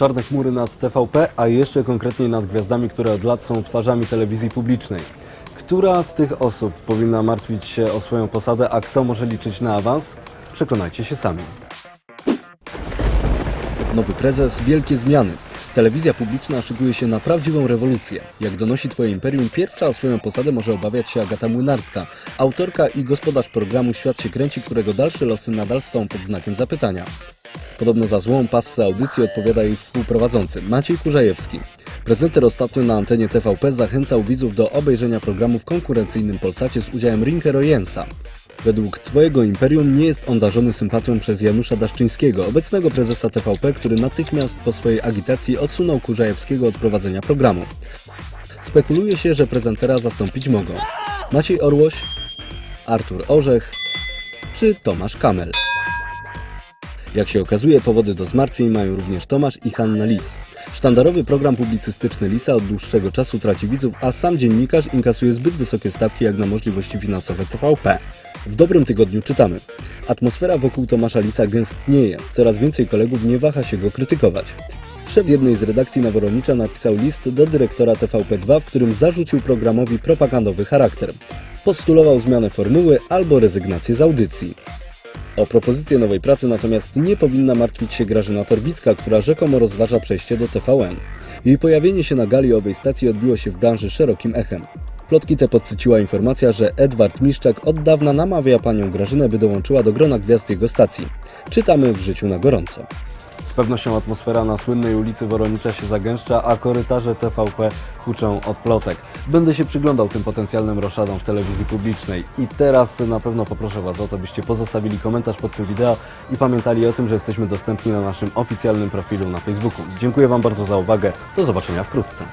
czarne chmury nad TVP, a jeszcze konkretniej nad gwiazdami, które od lat są twarzami telewizji publicznej. Która z tych osób powinna martwić się o swoją posadę, a kto może liczyć na awans? Przekonajcie się sami. Nowy prezes, wielkie zmiany. Telewizja publiczna szykuje się na prawdziwą rewolucję. Jak donosi Twoje Imperium, pierwsza o swoją posadę może obawiać się Agata Młynarska, autorka i gospodarz programu Świat się kręci, którego dalsze losy nadal są pod znakiem zapytania. Podobno za złą passę audycji odpowiada jej współprowadzący Maciej Kurzajewski. Prezenter ostatnio na antenie TVP zachęcał widzów do obejrzenia programu w konkurencyjnym Polsacie z udziałem Rinke Rojensa. Według Twojego Imperium nie jest on darzony sympatią przez Janusza Daszczyńskiego, obecnego prezesa TVP, który natychmiast po swojej agitacji odsunął Kurzajewskiego od prowadzenia programu. Spekuluje się, że prezentera zastąpić mogą Maciej Orłoś, Artur Orzech czy Tomasz Kamel. Jak się okazuje, powody do zmartwień mają również Tomasz i Hanna Lis. Sztandarowy program publicystyczny Lisa od dłuższego czasu traci widzów, a sam dziennikarz inkasuje zbyt wysokie stawki jak na możliwości finansowe TVP. W dobrym tygodniu czytamy. Atmosfera wokół Tomasza Lisa gęstnieje, coraz więcej kolegów nie waha się go krytykować. Szef jednej z redakcji Naworonicza napisał list do dyrektora TVP2, w którym zarzucił programowi propagandowy charakter. Postulował zmianę formuły albo rezygnację z audycji. O propozycję nowej pracy natomiast nie powinna martwić się Grażyna Torbicka, która rzekomo rozważa przejście do TVN. Jej pojawienie się na gali owej stacji odbiło się w branży szerokim echem. Plotki te podsyciła informacja, że Edward Miszczak od dawna namawia panią Grażynę, by dołączyła do grona gwiazd jego stacji. Czytamy w życiu na gorąco. Z pewnością atmosfera na słynnej ulicy Woronicza się zagęszcza, a korytarze TVP huczą od plotek. Będę się przyglądał tym potencjalnym roszadom w telewizji publicznej. I teraz na pewno poproszę Was o to, byście pozostawili komentarz pod tym wideo i pamiętali o tym, że jesteśmy dostępni na naszym oficjalnym profilu na Facebooku. Dziękuję Wam bardzo za uwagę. Do zobaczenia wkrótce.